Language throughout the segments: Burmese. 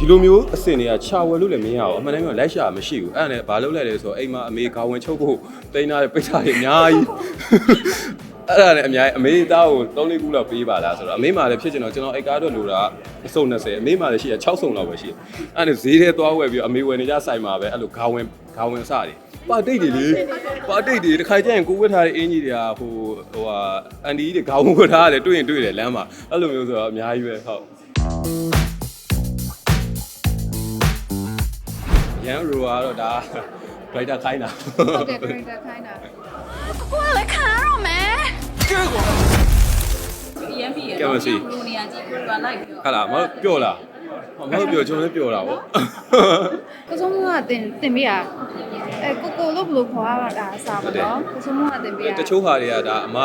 ဒီလိုမျိုးအစင်တွေကခြာဝယ်လို့လည်းမရအောင်အမှန်တမ်းပြောလိုက်ရှာမရှိဘူးအဲ့ဒါနဲ့ဘာလုပ်လိုက်လဲဆိုတော့အိမ်မှာအမေခေါင်းဝင်ချုပ်ဖို့တိန်းထားတဲ့ပိတ်ထားတွေအများကြီးအဲ့ဒါနဲ့အများကြီးအမေသားကို3လေးခုလောက်ပေးပါလားဆိုတော့အမေမှလည်းဖြစ်ချင်တော့ကျွန်တော်အိတ်ကားတော့လိုတာအစုံ20အမေမှလည်းရှိရ6စုံလောက်ပဲရှိတယ်အဲ့ဒါနဲ့ဈေးထဲသွားဝယ်ပြီးအမေဝယ်နေကြဆိုင်မှာပဲအဲ့လိုခေါင်းဝင်ခေါင်းဝင်စတယ်ပါတိတ်တွေလေပါတိတ်တွေတစ်ခါကျရင်ကိုဝတ်ထားတဲ့အင်ကြီးတွေကဟိုဟိုဟာအန်ဒီတွေခေါင်းဝတ်ထားတယ်တွေ့ရင်တွေ့တယ်လမ်းမှာအဲ့လိုမျိုးဆိုတော့အများကြီးပဲဟုတ် ရန်ရိုကတော့ဒါဒရိုက်တာခိုင်းတာဟုတ်တယ် character ခိုင်းတာကိုကလည်းခံရတော့မယ်ရမ်းပြီရကဲမစီလူနေရာကြီးကိုကလိုက်ပြီးတော့ဟာလားမဟုတ်ပြောလားမဟုတ်ပြောကျွန်တော်လည်းပြောတာဗောကိုစုံမကတင်တင်ပေးရအဲကိုကိုလို့ဘယ်လိုခေါ်ရတာအစားပါတော့ကိုစုံမကတင်ပေးရတချို့ဟာတွေကဒါအမ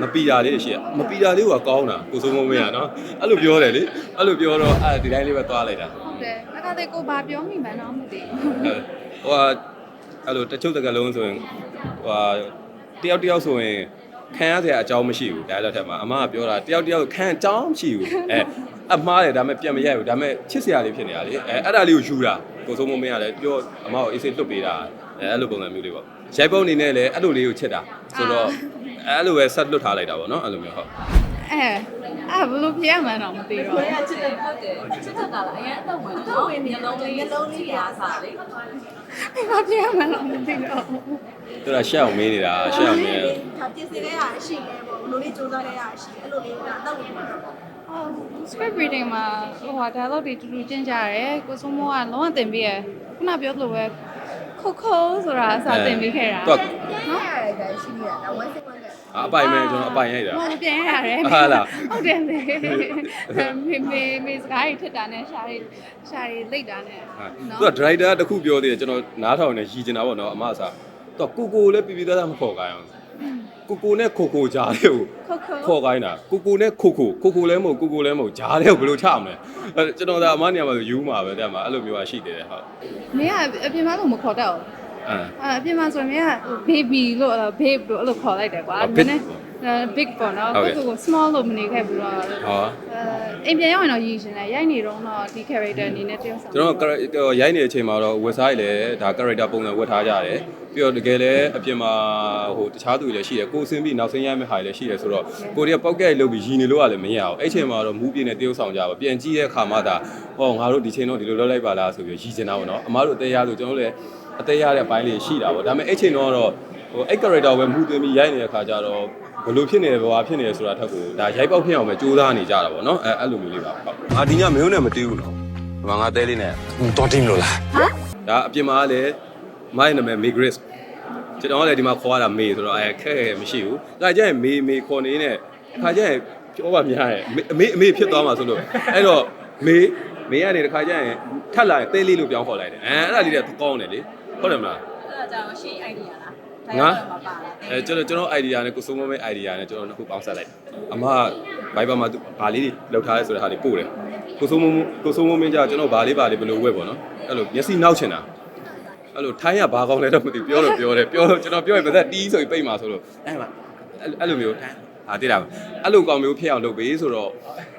မပီတာလေးရှိရမပီတာလေးကကောင်းတာကိုစိုးမမင်းရနော်အဲ့လိုပြောတယ်လေအဲ့လိုပြောတော့အဲ့ဒီတိုင်းလေးပဲသွားလိုက်တာဟု တ်တယ်ငါကတည်းကဘာပြောမိမှန်းတော့မသိဘူးဟိုဟာအဲ့လိုတချို့တကလုံးဆိုရင်ဟိုဟာတယောက်တယောက်ဆိုရင်ခံရစရာအကြောင်းမရှိဘူးဒါလည်းထက်မှာအမကပြောတာတယောက်တယောက်ခံအကြောင်းမရှိဘူးအဲအမှားတယ်ဒါပေမဲ့ပြန်မရိုက်ဘူးဒါပေမဲ့ချစ်စရာလေးဖြစ်နေတာလေအဲအဲ့ဒါလေးကိုယူတာကိုစိုးမမင်းကလည်းပြောအမကိုအေးစိတ်လွတ်ပေးတာအဲအဲ့လိုပုံစံမျိုးလေးပေါ့ရိုက်ပုံအနေနဲ့လည်းအဲ့လိုလေးကိုချစ်တာဆိုတော့အဲ့လိုပဲဆက်လွတ်ထားလိုက်တာပေါ့နော်အဲ့လိုမျိုးဟုတ် အဲအဲဘယ်လိုပြရမှန်းတော့မသိတော့ဘယ်ကချစ်တယ်ဟုတ်တယ်ချစ်တတ်တာလားအရင်အတော့ဝင်တော့ဝင်နေလုံးလေးလုံးလေးရာစားလေဘာပြရမှန်းတော့မသိတော့သူကရှက်အောင်မင်းနေတာရှက်အောင်မင်းဒါပြင်ဆင်ခဲ့ရရှိတယ်ပေါ့ဘလို့လေးစူးစမ်းခဲ့ရရှိအဲ့လိုလေးကတော့ဝင်ပါတော့အော် script reading မှာဟိုဟာ dialogue တွေတူတူကျင့်ကြရတယ်ကိုစုံမကလုံးဝတင်ပေးရခုနပြောသလိုပဲခုတ်ခုတ်ဆိုတာအစားတင်ပေးခဲ့တာသူကနော် ရတယ်ဒါရှိနေတာဒါဝမ်းစိတ်ဝမ်းနဲ့အပိုင်မဲ့ကျွန်တော်အပိုင်ရိုက်တာ ဟိုပြန်ရတယ်ဟာလား ဟုတ်တယ်လေမေမေမေစကားကြီးထက်တာနဲ့ရှာရီရှာရီလိတ်တာနဲ့သူကဒရိုက်တာတစ်ခုပြောသေးတယ်ကျွန်တော်နားထောင်နေရည်ကျင်တာပေါ့နော်အမအစားသူကကိုကိုလည်းပြပြသားသားမခေါ်ခိုင်းအောင်ကိုကိုနဲ့ခိုခိုကြားတဲ့ကိုခုတ်ခုတ် ခေါ်ခိုင်းတာကိုကိုနဲ့ခိုခိုခိုခိုလည်းမဟုတ်ကိုကိုလည်းမဟုတ်ကြားတဲ့ကိုဘယ်လိုချမလဲအဲကျွန်တော်ဒါအမနေရာမှာဆိုယူမှာပဲတဲ့မှာအဲ့လိုမျိုးရှိတယ်ဟုတ် မင်းကအပြင်မှာလို့မခေါ်တော့ဘူး အဲအာအပြင်မှာဆိုရင်မင်းက baby လို့ babe လို့အဲ့လိုခေါ်လိုက်တယ်ကွာအော် big နည်းနည်း big ပေါ့နော်ဟုတ်ကိုကဲ့ကို small လို့မနေခဲ့ဘူးတော့ဟောအဲအိမ်ပြန်ရောက်ရင်တော့ရည်ရှင်တယ်ရိုက်နေတော့တော့ဒီ character အနေနဲ့တယောက်ဆောင်ကျွန်တော် character ရိုက်နေတဲ့အချိန်မှာတော့ဝက်စားရည်လည်းဒါ character ပုံစံဝတ်ထားကြတယ်ပြီးတော့တကယ်လည်းအပြင်မှာဟိုတခြားသူတွေလည်းရှိတယ်ကိုစင်းပြီးနောက်ဆင်းရမယ့်ဟာတွေလည်းရှိတယ်ဆိုတော့ကိုရီးယားပောက်ကက်လုပ်ပြီးရည်နေလို့ကလည်းမရအောင်အဲ့ချိန်မှာတော့မူးပြင်းနဲ့တရုပ်ဆောင်ကြပါပြန်ကြည့်တဲ့အခါမှဒါဟောငါတို့ဒီချိန်တော့ဒီလိုလုပ်လိုက်ပါလားဆိုပြီးရည်ချင်တာပေါ့နော်အမားတို့အသေးရဆိုကျွန်တော်တို့လည်း အသေးရတဲ့အပိုင်းလေးရှိတာပေါ့ဒါပေမဲ့အဲ့ချိန်တော့တော့ဟိုအဲ့ character ပဲမူးသွင်းပြီးရိုက်နေတဲ့အခါကျတော့ဘယ်လိုဖြစ်နေလဲဘာဖြစ်နေလဲဆိုတာထက်ကိုဒါရိုက်ပေါက်ဖြစ်အောင်ပဲစူးစမ်းနေကြတာပေါ့နော်အဲ့အဲ့လိုမျိုးလေးပါဟုတ်ငါဒီညမင်းနဲ့မတီးဘူးနော်ဒီမှာငါတဲလေးနဲ့တော်တင်လို့လားဒါအပြင်မှာလည်းမိုင်းနာမည် Migris ကျွန်တော်ကလည်းဒီမှာခေါ်ရတာမေဆိုတော့အဲခက်ခဲမရှိဘူး။ဒါကြရင်မေမေခေါ်နေနဲ့ခါကျရင်ပြောပါများရဲ့အမေအမေဖြစ်သွားမှာဆိုလို့အဲ့တော့မေမေကနေတခါကျရင်ထပ်လာရင်တဲလေးလို့ပြောင်းခေါ်လိုက်တယ်။အဲအဲ့ဒါလေးတွေကကောင်းတယ်လေ။ ဟုတ်တယ်မလားအဲ့ဒါကြောင့်ရှေး idea လားငါမှာပါလား။အဲကျွန်တော်ကျွန်တော် idea နဲ့ကိုစိုးမမဲ idea နဲ့ကျွန်တော်နှစ်ခုပေါင်းဆက်လိုက်။အမ Viber မှာသူဘာလေးတွေလောက်ထားရဲဆိုတဲ့ဟာလေးပို့တယ်။ကိုစိုးမကိုစိုးမမင်းကြောင့်ကျွန်တော်ဘာလေးဘာလေးဘယ်လိုဝက်ပေါ့နော်။အဲ့လိုမျက်စိနောက်ချင်တာ။အဲ့လိုထိုင်းရဘာကောင်းလဲတော့မသိဘူးပြောလို့ပြောတယ်ပြောလို့ကျွန်တော်ပြောရင်ပါသက်တီးဆိုပြီးပိတ်မှာဆိုလို့အဲ့မှာအဲ့အဲ့လိုမျိုးထိုင်းဟာတိတာအဲ့လိုကောင်မျိုးဖြစ်အောင်လုပ်ပေးဆိုတော့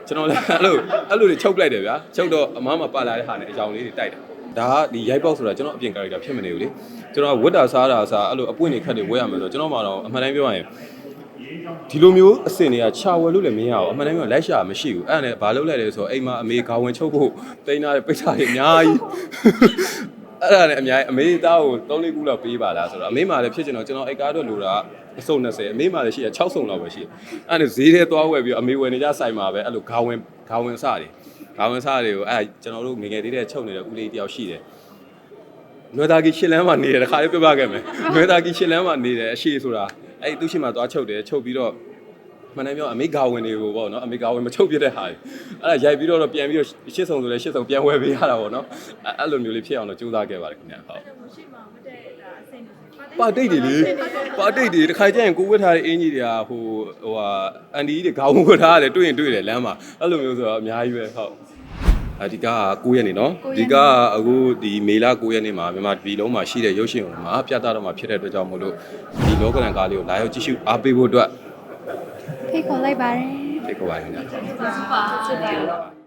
ကျွန်တော်လည်းအဲ့လိုအဲ့လိုတွေချုပ်လိုက်တယ်ဗျာချုပ်တော့အမားမပါလာတဲ့ဟာနဲ့အကြောင်လေးတွေတိုက်တယ် ဒါကဒီရိုက်ပေါက်ဆိုတာကျွန်တော်အပြင် character ဖြစ်မနေဘူးလေကျွန်တော်ဝတ်တာစားတာစားအဲ့လိုအပွင့်တွေခက်တွေဝဲရမယ်ဆိုတော့ကျွန်တော်မှတော့အမှန်တိုင်းပြောရရင်ဒီလိုမျိုးအစင်တွေကခြာဝယ်လို့လည်းမရအောင်အမှန်တမ်းပြောလိုက်ရှာမရှိဘူးအဲ့ဒါနဲ့ဘာလုပ်လိုက်လဲဆိုတော့အိမ်မှာအမေခေါင်းဝင်ချုပ်ဖို့တိန်းထားတဲ့ပိတ်ထားတွေအများကြီးအဲ့ဒါနဲ့အများကြီးအမေသားကို3လေးခုလောက်ပေးပါလားဆိုတော့အမေမှလည်းဖြစ်ချင်တော့ကျွန်တော်အိတ်ကားတော့လိုတာအစုံ20အမေမှလည်းရှိရ6စုံလောက်ပဲရှိတယ်အဲ့ဒါနဲ့ဈေးထဲသွားဝယ်ပြီးအမေဝယ်နေကြဆိုင်မှာပဲအဲ့လိုဂါဝင်ဂါဝင်စတွေ ဂါဝင်စတွေကိုအဲ့ကျွန်တော်တို့ငငယ်သေးတဲ့ချုပ်နေတဲ့ဦးလေးတယောက်ရှိတယ်နွေသားကြီးရှစ်လမ်းမှာနေတယ်တခါလေးပြပြခဲ့မယ်နွေသားကြီးရှစ်လမ်းမှာနေတယ်အရှိဆိုတာအဲ့သူ့ရှိမှသွားချုပ်တယ်ချုပ်ပြီးတော့ မနေ့ပြောအမေဂါဝင်တွေကိုပေါ့နော်အမေဂါဝင်မချုပ်ပြတဲ့ဟာတွေအဲ့ဒါရိုက်ပြီးတော့ပြန်ပြီးတော့ရှစ်စုံဆိုလဲရှစ်စုံပြန်ဝယ်ပေးရတာပေါ့နော်အဲ့အဲ့လိုမျိုးလေးဖြစ်အောင်တော့ကြိုးစားခဲ့ပါတယ်ခင်ဗျာဟုတ်ရှိမှမတဲ့ဒါအဆင်ပြေပါတိတ်တွေလေပါတိတ်တွေတစ်ခါကျရင်ကိုဝတ်ထားတဲ့အင်ကြီးတွေကဟိုဟိုဟာအန်ဒီတွေခေါင်းဝတ်ထားတယ်တွေ့ရင်တွေ့တယ်လမ်းမှာအဲ့လိုမျိုးဆိုတော့အများကြီးပဲဟုတ်အဒီက9ရက်နေနော်ဒီကအခုဒီမေလ9ရက်နေ့မှာမြန်မာပြည်လုံးမှာရှိတဲ့ရုပ်ရှင်မှာပြသတော့မှာဖြစ်တဲ့အတွက်ကြောင့်မို့လို့ဒီလောကလန်ကားလေးကိုလာရောက်ကြည့်ရှုအားပေးဖို့အတွက် ဖိတ်ခေါ်လိုက်ပါတယ်